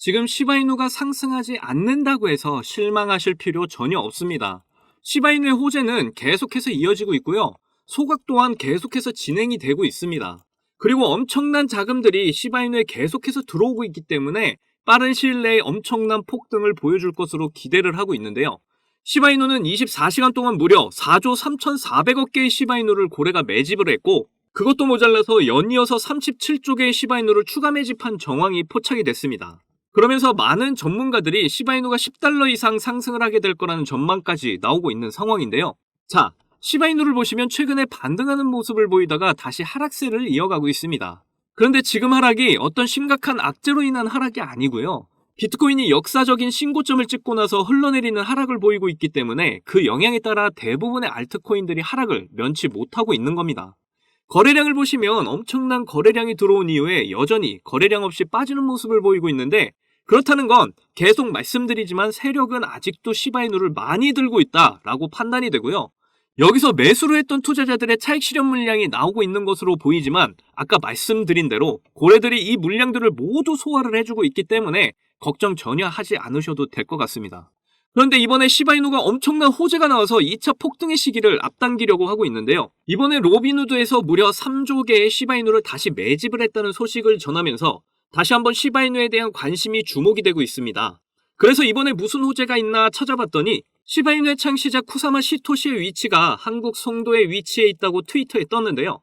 지금 시바이누가 상승하지 않는다고 해서 실망하실 필요 전혀 없습니다. 시바이누의 호재는 계속해서 이어지고 있고요. 소각 또한 계속해서 진행이 되고 있습니다. 그리고 엄청난 자금들이 시바이누에 계속해서 들어오고 있기 때문에 빠른 시일 내에 엄청난 폭등을 보여줄 것으로 기대를 하고 있는데요. 시바이누는 24시간 동안 무려 4조 3,400억 개의 시바이누를 고래가 매집을 했고 그것도 모자라서 연이어서 37조 개의 시바이누를 추가 매집한 정황이 포착이 됐습니다. 그러면서 많은 전문가들이 시바이누가 10달러 이상 상승을 하게 될 거라는 전망까지 나오고 있는 상황인데요. 자, 시바이누를 보시면 최근에 반등하는 모습을 보이다가 다시 하락세를 이어가고 있습니다. 그런데 지금 하락이 어떤 심각한 악재로 인한 하락이 아니고요. 비트코인이 역사적인 신고점을 찍고 나서 흘러내리는 하락을 보이고 있기 때문에 그 영향에 따라 대부분의 알트코인들이 하락을 면치 못하고 있는 겁니다. 거래량을 보시면 엄청난 거래량이 들어온 이후에 여전히 거래량 없이 빠지는 모습을 보이고 있는데 그렇다는 건 계속 말씀드리지만 세력은 아직도 시바이누를 많이 들고 있다라고 판단이 되고요. 여기서 매수를 했던 투자자들의 차익 실현 물량이 나오고 있는 것으로 보이지만 아까 말씀드린 대로 고래들이 이 물량들을 모두 소화를 해주고 있기 때문에 걱정 전혀 하지 않으셔도 될 것 같습니다. 그런데 이번에 시바이누가 엄청난 호재가 나와서 2차 폭등의 시기를 앞당기려고 하고 있는데요. 이번에 로비누드에서 무려 3조 개의 시바이누를 다시 매집을 했다는 소식을 전하면서 다시 한번 시바이누에 대한 관심이 주목이 되고 있습니다. 그래서 이번에 무슨 호재가 있나 찾아봤더니 시바이누의 창시자 쿠사마 시토시의 위치가 한국 송도에 위치해 있다고 트위터에 떴는데요.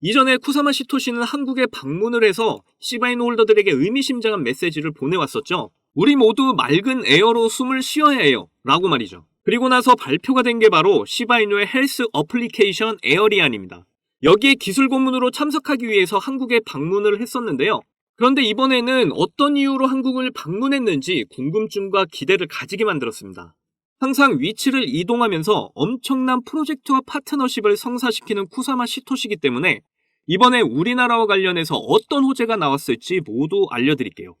이전에 쿠사마 시토시는 한국에 방문을 해서 시바이누 홀더들에게 의미심장한 메시지를 보내왔었죠. 우리 모두 맑은 에어로 숨을 쉬어야 해요. 라고 말이죠. 그리고 나서 발표가 된 게 바로 시바이누의 헬스 어플리케이션 에어리안입니다. 여기에 기술 고문으로 참석하기 위해서 한국에 방문을 했었는데요. 그런데 이번에는 어떤 이유로 한국을 방문했는지 궁금증과 기대를 가지게 만들었습니다. 항상 위치를 이동하면서 엄청난 프로젝트와 파트너십을 성사시키는 쿠사마 시토시기 때문에 이번에 우리나라와 관련해서 어떤 호재가 나왔을지 모두 알려드릴게요.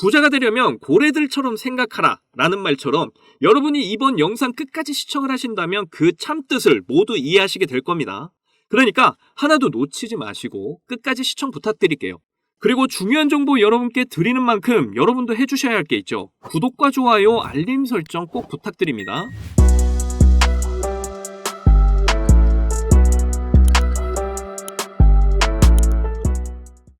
부자가 되려면 고래들처럼 생각하라 라는 말처럼 여러분이 이번 영상 끝까지 시청을 하신다면 그 참뜻을 모두 이해하시게 될 겁니다. 그러니까 하나도 놓치지 마시고 끝까지 시청 부탁드릴게요. 그리고 중요한 정보 여러분께 드리는 만큼 여러분도 해주셔야 할 게 있죠. 구독과 좋아요, 알림 설정 꼭 부탁드립니다.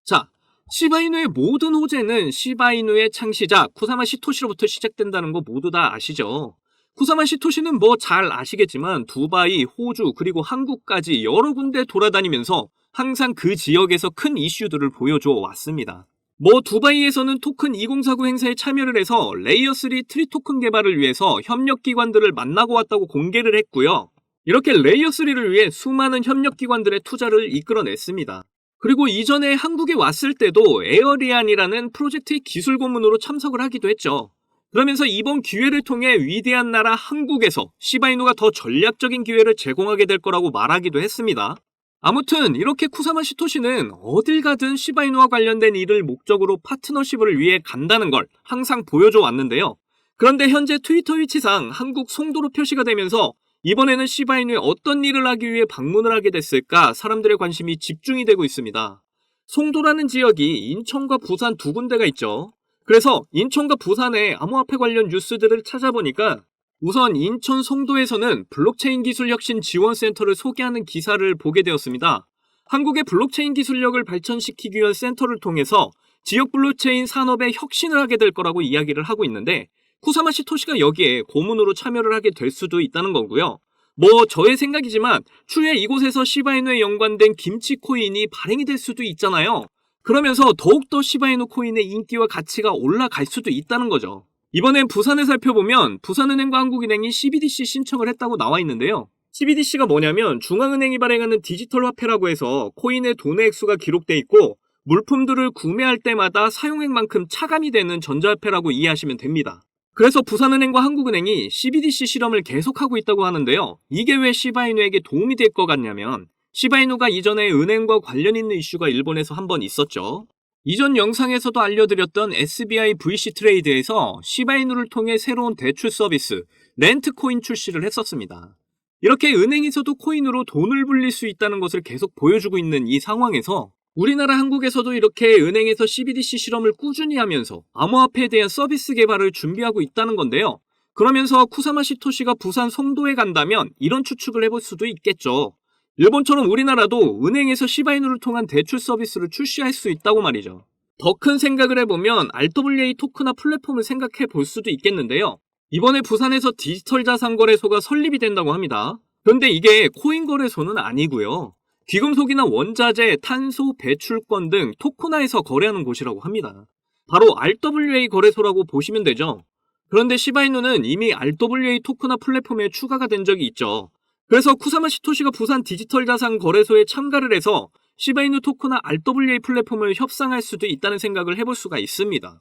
자, 시바이누의 모든 호재는 시바이누의 창시자 쿠사마 시토시로부터 시작된다는 거 모두 다 아시죠? 쿠사마 시토시는 뭐 잘 아시겠지만 두바이, 호주, 그리고 한국까지 여러 군데 돌아다니면서 항상 그 지역에서 큰 이슈들을 보여줘 왔습니다. 뭐 두바이에서는 토큰 2049 행사에 참여를 해서 레이어 3 트리 토큰 개발을 위해서 협력기관들을 만나고 왔다고 공개를 했고요. 이렇게 레이어 3를 위해 수많은 협력기관들의 투자를 이끌어냈습니다. 그리고 이전에 한국에 왔을 때도 에어리안이라는 프로젝트의 기술 고문으로 참석을 하기도 했죠. 그러면서 이번 기회를 통해 위대한 나라 한국에서 시바이누가 더 전략적인 기회를 제공하게 될 거라고 말하기도 했습니다. 아무튼 이렇게 쿠사마 시토시는 어딜 가든 시바이누와 관련된 일을 목적으로 파트너십을 위해 간다는 걸 항상 보여줘 왔는데요. 그런데 현재 트위터 위치상 한국 송도로 표시가 되면서 이번에는 시바이누에 어떤 일을 하기 위해 방문을 하게 됐을까 사람들의 관심이 집중이 되고 있습니다. 송도라는 지역이 인천과 부산 두 군데가 있죠. 그래서 인천과 부산의 암호화폐 관련 뉴스들을 찾아보니까 우선 인천 송도에서는 블록체인 기술 혁신 지원센터를 소개하는 기사를 보게 되었습니다. 한국의 블록체인 기술력을 발전시키기 위한 센터를 통해서 지역 블록체인 산업에 혁신을 하게 될 거라고 이야기를 하고 있는데 쿠사마 시토시가 여기에 고문으로 참여를 하게 될 수도 있다는 거고요. 뭐 저의 생각이지만 추후에 이곳에서 시바이누에 연관된 김치 코인이 발행이 될 수도 있잖아요. 그러면서 더욱더 시바이누 코인의 인기와 가치가 올라갈 수도 있다는 거죠. 이번엔 부산을 살펴보면 부산은행과 한국은행이 CBDC 신청을 했다고 나와 있는데요. CBDC가 뭐냐면 중앙은행이 발행하는 디지털 화폐라고 해서 코인의 돈의 액수가 기록돼 있고 물품들을 구매할 때마다 사용액만큼 차감이 되는 전자화폐라고 이해하시면 됩니다. 그래서 부산은행과 한국은행이 CBDC 실험을 계속하고 있다고 하는데요. 이게 왜 시바이누에게 도움이 될 것 같냐면 시바이누가 이전에 은행과 관련 있는 이슈가 일본에서 한 번 있었죠. 이전 영상에서도 알려드렸던 SBI VC 트레이드에서 시바이누를 통해 새로운 대출 서비스 렌트 코인 출시를 했었습니다. 이렇게 은행에서도 코인으로 돈을 불릴 수 있다는 것을 계속 보여주고 있는 이 상황에서 우리나라 한국에서도 이렇게 은행에서 CBDC 실험을 꾸준히 하면서 암호화폐에 대한 서비스 개발을 준비하고 있다는 건데요. 그러면서 쿠사마 시토시가 부산 송도에 간다면 이런 추측을 해볼 수도 있겠죠. 일본처럼 우리나라도 은행에서 시바이누를 통한 대출 서비스를 출시할 수 있다고 말이죠. 더 큰 생각을 해보면 RWA 토크나 플랫폼을 생각해 볼 수도 있겠는데요. 이번에 부산에서 디지털 자산 거래소가 설립이 된다고 합니다. 그런데 이게 코인 거래소는 아니고요. 귀금속이나 원자재, 탄소, 배출권 등 토크나에서 거래하는 곳이라고 합니다. 바로 RWA 거래소라고 보시면 되죠. 그런데 시바이누는 이미 RWA 토크나 플랫폼에 추가가 된 적이 있죠. 그래서 쿠사마 시토시가 부산 디지털 자산 거래소에 참가를 해서 시바이누 토크나 RWA 플랫폼을 협상할 수도 있다는 생각을 해볼 수가 있습니다.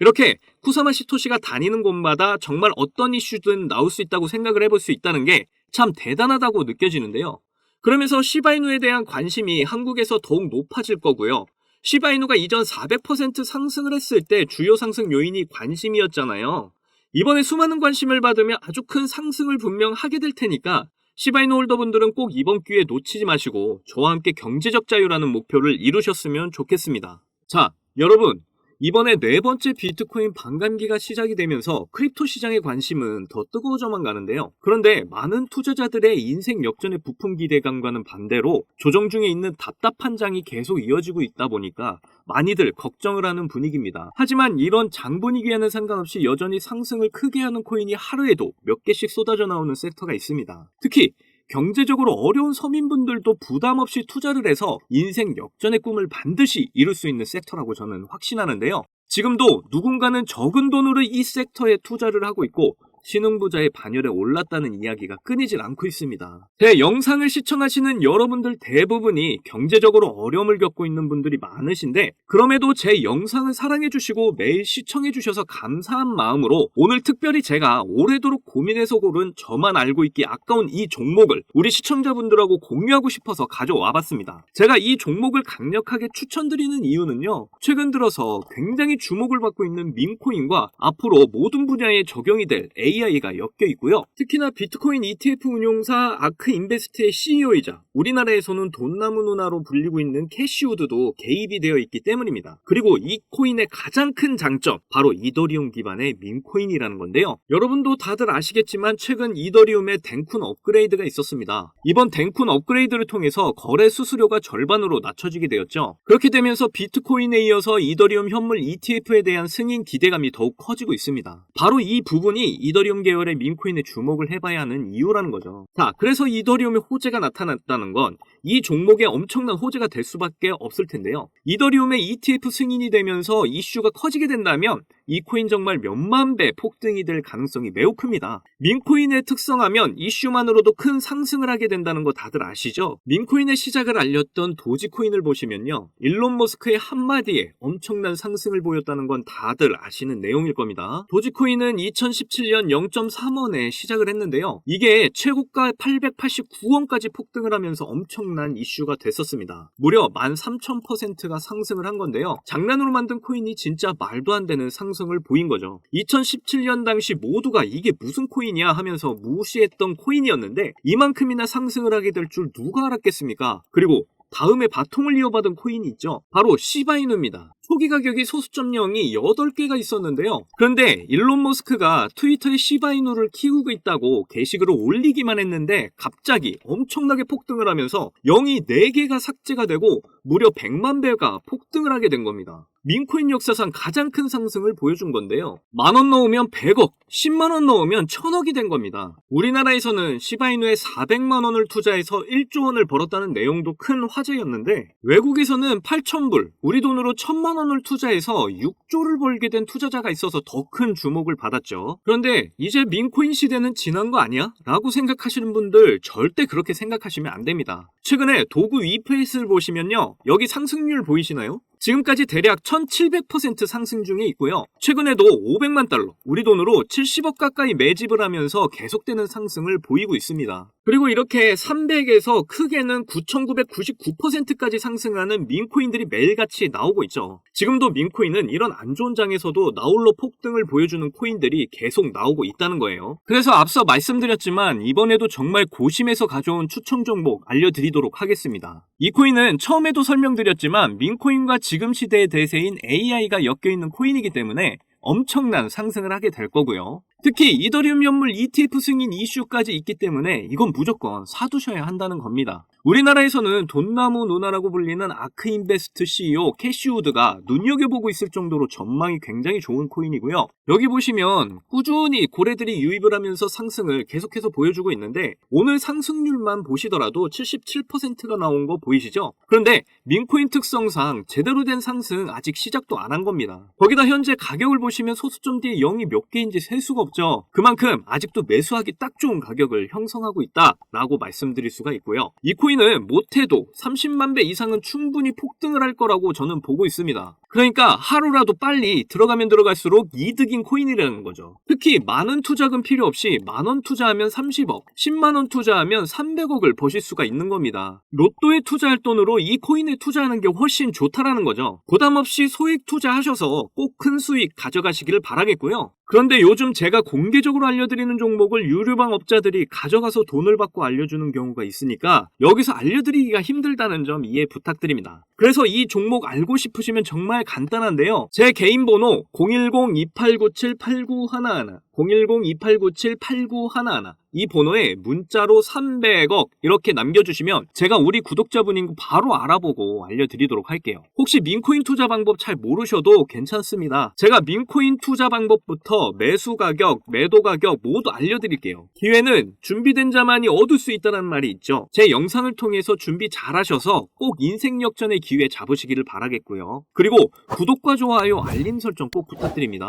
이렇게 쿠사마 시토시가 다니는 곳마다 정말 어떤 이슈든 나올 수 있다고 생각을 해볼 수 있다는 게 참 대단하다고 느껴지는데요. 그러면서 시바이누에 대한 관심이 한국에서 더욱 높아질 거고요. 시바이누가 이전 400% 상승을 했을 때 주요 상승 요인이 관심이었잖아요. 이번에 수많은 관심을 받으면 아주 큰 상승을 분명 하게 될 테니까 시바이누 홀더분들은 꼭 이번 기회에 놓치지 마시고 저와 함께 경제적 자유라는 목표를 이루셨으면 좋겠습니다. 자, 여러분. 이번에 네 번째 비트코인 반감기가 시작이 되면서 크립토 시장의 관심은 더 뜨거워져만 가는데요. 그런데 많은 투자자들의 인생 역전의 부품 기대감과는 반대로 조정 중에 있는 답답한 장이 계속 이어지고 있다 보니까 많이들 걱정을 하는 분위기입니다. 하지만 이런 장 분위기와는 상관없이 여전히 상승을 크게 하는 코인이 하루에도 몇 개씩 쏟아져 나오는 섹터가 있습니다. 특히 경제적으로 어려운 서민분들도 부담 없이 투자를 해서 인생 역전의 꿈을 반드시 이룰 수 있는 섹터라고 저는 확신하는데요. 지금도 누군가는 적은 돈으로 이 섹터에 투자를 하고 있고 신흥부자의 반열에 올랐다는 이야기가 끊이질 않고 있습니다. 제 영상을 시청하시는 여러분들 대부분이 경제적으로 어려움을 겪고 있는 분들이 많으신데 그럼에도 제 영상을 사랑해주시고 매일 시청해주셔서 감사한 마음으로 오늘 특별히 제가 오래도록 고민해서 고른 저만 알고 있기 아까운 이 종목을 우리 시청자분들하고 공유하고 싶어서 가져와 봤습니다. 제가 이 종목을 강력하게 추천드리는 이유는요. 최근 들어서 굉장히 주목을 받고 있는 민코인과 앞으로 모든 분야에 적용이 될 AI가 엮여 있고요. 특히나 비트코인 ETF 운용사 아크 인베스트의 CEO이자 우리나라에서는 돈나무 누나로 불리고 있는 캐시우드도 개입이 되어 있기 때문입니다. 그리고 이 코인의 가장 큰 장점 바로 이더리움 기반의 민코인이라는 건데요. 여러분도 다들 아시겠지만 최근 이더리움의 댕쿤 업그레이드가 있었습니다. 이번 댕쿤 업그레이드를 통해서 거래 수수료가 절반으로 낮춰지게 되었죠. 그렇게 되면서 비트코인에 이어서 이더리움 현물 ETF에 대한 승인 기대감이 더욱 커지고 있습니다. 바로 이 부분이 이더리움 계열의 민코인에 주목을 해봐야 하는 이유라는 거죠. 자, 그래서 이더리움의 호재가 나타났다는 건 이 종목에 엄청난 호재가 될 수밖에 없을 텐데요. 이더리움의 ETF 승인이 되면서 이슈가 커지게 된다면 이 코인 정말 몇만 배 폭등이 될 가능성이 매우 큽니다. 민코인의 특성하면 이슈만으로도 큰 상승을 하게 된다는 거 다들 아시죠? 민코인의 시작을 알렸던 도지코인을 보시면요. 일론 머스크의 한마디에 엄청난 상승을 보였다는 건 다들 아시는 내용일 겁니다. 도지코인은 2017년 0.3원에 시작을 했는데요. 이게 최고가 889원까지 폭등을 하면서 엄청난 이슈가 됐었습니다. 무려 13,000%가 상승을 한 건데요. 장난으로 만든 코인이 진짜 말도 안 되는 상승 을 보인 거죠. 2017년 당시 모두가 이게 무슨 코인이야 하면서 무시했던 코인이었는데 이만큼이나 상승을 하게 될 줄 누가 알았겠습니까? 그리고 다음에 바통을 이어받은 코인이 있죠. 바로 시바이누입니다. 초기 가격이 소수점 0이 8개가 있었는데요. 그런데 일론 머스크가 트위터에 시바이누를 키우고 있다고 게시글을 올리기만 했는데 갑자기 엄청나게 폭등을 하면서 0이 4개가 삭제가 되고 무려 100만 배가 폭등을 하게 된 겁니다. 민코인 역사상 가장 큰 상승을 보여준 건데요. 만 원 넣으면 100억, 10만 원 넣으면 1000억이 된 겁니다. 우리나라에서는 시바이누에 400만 원을 투자해서 1조 원을 벌었다는 내용도 큰 화제였는데 외국에서는 8천불, 우리 돈으로 1000만 원을 투자해서 6조를 벌게 된 투자자가 있어서 더 큰 주목을 받았죠. 그런데 이제 민코인 시대는 지난 거 아니야? 라고 생각하시는 분들 절대 그렇게 생각하시면 안 됩니다. 최근에 도구 위페이스를 보시면요. 여기 상승률 보이시나요? 지금까지 대략 1700% 상승 중에 있고요. 최근에도 500만 달러, 우리 돈으로 70억 가까이 매집을 하면서 계속되는 상승을 보이고 있습니다. 그리고 이렇게 300에서 크게는 9999%까지 상승하는 민코인들이 매일같이 나오고 있죠. 지금도 민코인은 이런 안 좋은 장에서도 나홀로 폭등을 보여주는 코인들이 계속 나오고 있다는 거예요. 그래서 앞서 말씀드렸지만 이번에도 정말 고심해서 가져온 추천 종목 알려드리도록 하겠습니다. 이 코인은 처음에도 설명드렸지만 민코인과 지금 시대의 대세인 AI가 엮여 있는 코인이기 때문에 엄청난 상승을 하게 될 거고요. 특히 이더리움 연물 ETF 승인 이슈까지 있기 때문에 이건 무조건 사두셔야 한다는 겁니다. 우리나라에서는 돈나무 누나라고 불리는 아크인베스트 CEO 캐시우드가 눈여겨보고 있을 정도로 전망이 굉장히 좋은 코인이고요. 여기 보시면 꾸준히 고래들이 유입을 하면서 상승을 계속해서 보여주고 있는데 오늘 상승률만 보시더라도 77%가 나온 거 보이시죠? 그런데 민코인 특성상 제대로 된 상승 아직 시작도 안 한 겁니다. 거기다 현재 가격을 보시면 소수점 뒤에 0이 몇 개인지 셀 수가 없죠. 그만큼 아직도 매수하기 딱 좋은 가격을 형성하고 있다라고 말씀드릴 수가 있고요. 이 코인은 못해도 30만 배 이상은 충분히 폭등을 할 거라고 저는 보고 있습니다. 그러니까 하루라도 빨리 들어가면 들어갈수록 이득인 코인이라는 거죠. 특히 많은 투자금 필요 없이 만원 투자하면 30억, 10만 원 투자하면 300억을 버실 수가 있는 겁니다. 로또에 투자할 돈으로 이 코인에 투자하는 게 훨씬 좋다라는 거죠. 부담 없이 소액 투자하셔서 꼭 큰 수익 가져가시기를 바라겠고요. 그런데 요즘 제가 공개적으로 알려드리는 종목을 유료방 업자들이 가져가서 돈을 받고 알려주는 경우가 있으니까 여기서 알려드리기가 힘들다는 점 이해 부탁드립니다. 그래서 이 종목 알고 싶으시면 정말 간단한데요. 제 개인 번호 010-2897-8911 010-2897-8911 이 번호에 문자로 300억 이렇게 남겨주시면 제가 우리 구독자분인 거 바로 알아보고 알려드리도록 할게요. 혹시 민코인 투자 방법 잘 모르셔도 괜찮습니다. 제가 민코인 투자 방법부터 매수 가격, 매도 가격 모두 알려드릴게요. 기회는 준비된 자만이 얻을 수 있다는 말이 있죠. 제 영상을 통해서 준비 잘 하셔서 꼭 인생 역전의 기회 잡으시기를 바라겠고요. 그리고 구독과 좋아요, 알림 설정 꼭 부탁드립니다.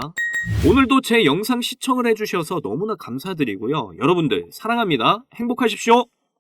오늘도 제 영상 시청을 해주셔서 너무나 감사드리고요. 여러분들 사랑합니다. 행복하십시오.